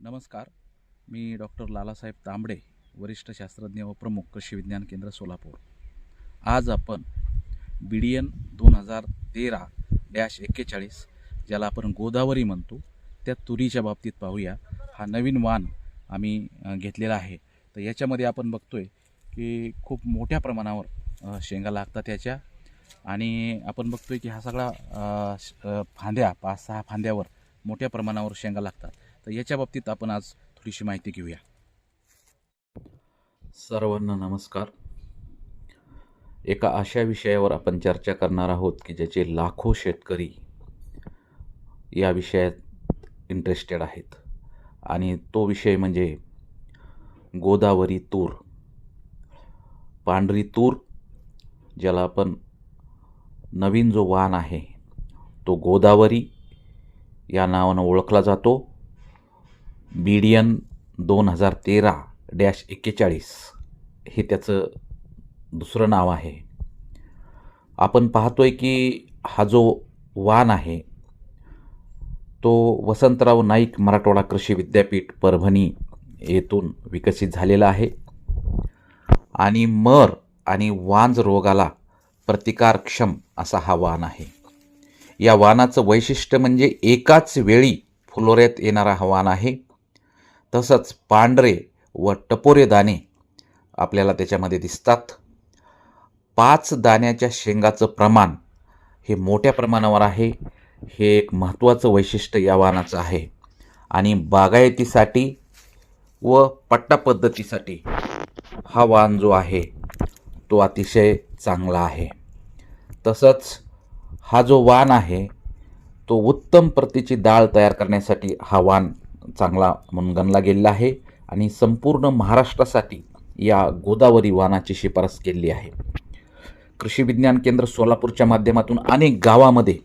नमस्कार. मी डॉक्टर लालासाहेब तांबडे वरिष्ठ शास्त्रज्ञ व प्रमुख कृषी विज्ञान केंद्र सोलापूर. आज आपण बी डी एन दोन हजार तेरा डॅश एक्केचाळीस ज्याला आपण गोदावरी म्हणतो त्या तुरीच्या बाबतीत पाहूया. हा नवीन वाण आम्ही घेतलेला आहे. तर याच्यामध्ये आपण बघतोय की खूप मोठ्या प्रमाणावर शेंगा लागतात त्याच्या आणि आपण बघतोय की हा सगळा श- फांद्या पाच सहा फांद्यावर मोठ्या प्रमाणावर शेंगा लागतात. तर याच्या बाबतीत आपण आज थोडीशी माहिती घेऊया. सर्वांना नमस्कार. एका अशा विषयावर आपण चर्चा करणार आहोत की ज्याचे लाखो शेतकरी या विषयात इंटरेस्टेड आहेत. आणि तो विषय म्हणजे गोदावरी तूर. पांढरी तूर ज्याला आपण नवीन जो वाण आहे तो गोदावरी या नावानं ओळखला जातो. बीडियन दोन हजार तेरा डॅश एक्केचाळीस हे त्याचं दुसरं नाव आहे. आपण पाहतो आहे की हा जो वाण आहे तो वसंतराव नाईक मराठवाडा कृषी विद्यापीठ परभणी येथून विकसित झालेला आहे आणि मर आणि वांज रोगाला प्रतिकारक्षम असा हा वाण आहे. या वाणाचं वैशिष्ट्य म्हणजे एकाच वेळी फुलोऱ्यात येणारा हा वाण आहे. तसंच पांढरे व टपोरे दाणे आपल्याला त्याच्यामध्ये दिसतात. पाच दाण्याच्या शेंगाचं प्रमाण हे मोठ्या प्रमाणावर आहे. हे एक महत्त्वाचं वैशिष्ट्य या वाणाचं आहे. आणि बागायतीसाठी व पट्टा पद्धतीसाठी हा वाण जो आहे तो अतिशय चांगला आहे. तसंच हा जो वाण आहे तो उत्तम प्रतीची डाळ तयार करण्यासाठी हा वाण चांगला म्हणून गणला गेलेला आहे आणि संपूर्ण महाराष्ट्रासाठी या गोदावरी वाहनाची शिफारस केली आहे. कृषी विज्ञान केंद्र सोलापूरच्या माध्यमातून अनेक गावामध्ये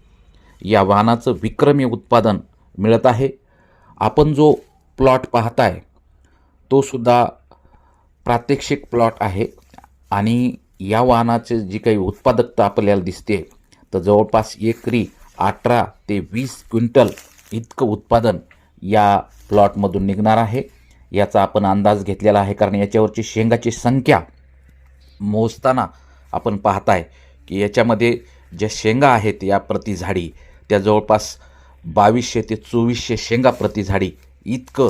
या वाहनाचं विक्रमी उत्पादन मिळत आहे. आपण जो प्लॉट पाहताय तो सुद्धा प्रात्यक्षिक प्लॉट आहे आणि या वाहनाचे जी काही उत्पादकता आपल्याला दिसते तर जवळपास एकरी अठरा ते वीस क्विंटल इतकं उत्पादन या प्लॉटमधून निघणार आहे. याचा आपण अंदाज घेतलेला आहे कारण याच्यावरची शेंगाची संख्या मोजताना आपण पाहताय की याच्यामध्ये ज्या शेंगा आहेत या प्रति झाडी त्या जवळपास बावीसशे ते चोवीसशे शेंगा प्रति झाडी इतकं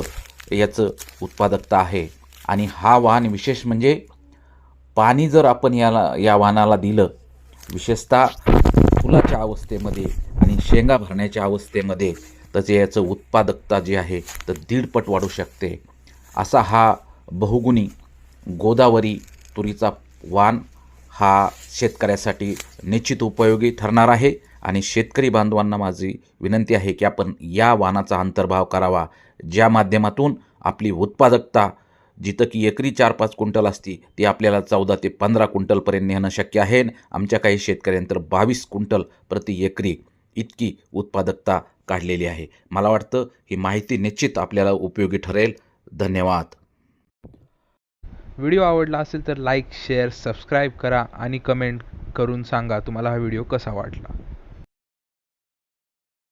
याचं उत्पादकता आहे. आणि हा वाहन विशेष म्हणजे पाणी जर आपण याला या वाहनाला दिलं विशेषतः फुलाच्या अवस्थेमध्ये आणि शेंगा भरण्याच्या अवस्थेमध्ये तर जे याचं उत्पादकता जी आहे तर दीडपट वाढू शकते. असा हा बहुगुणी गोदावरी तुरीचा वाण हा शेतकऱ्यासाठी निश्चित उपयोगी ठरणार आहे. आणि शेतकरी बांधवांना माझी विनंती आहे की आपण या वानाचा अंतर्भाव करावा. ज्या माध्यमातून आपली उत्पादकता जिथं की एकरी चार पाच क्विंटल असती ती आपल्याला चौदा ते पंधरा क्विंटलपर्यंत नेणं शक्य आहे. आमच्या काही शेतकऱ्यांतर बावीस क्विंटल प्रति एकरी इतकी उत्पादकता काढलेली आहे. मला वाटतं ही माहिती निश्चित आपल्याला उपयोगी ठरेल. धन्यवाद. व्हिडिओ आवडला असेल तर लाईक शेअर सबस्क्राईब करा आणि कमेंट करून सांगा तुम्हाला हा व्हिडिओ कसा वाटला.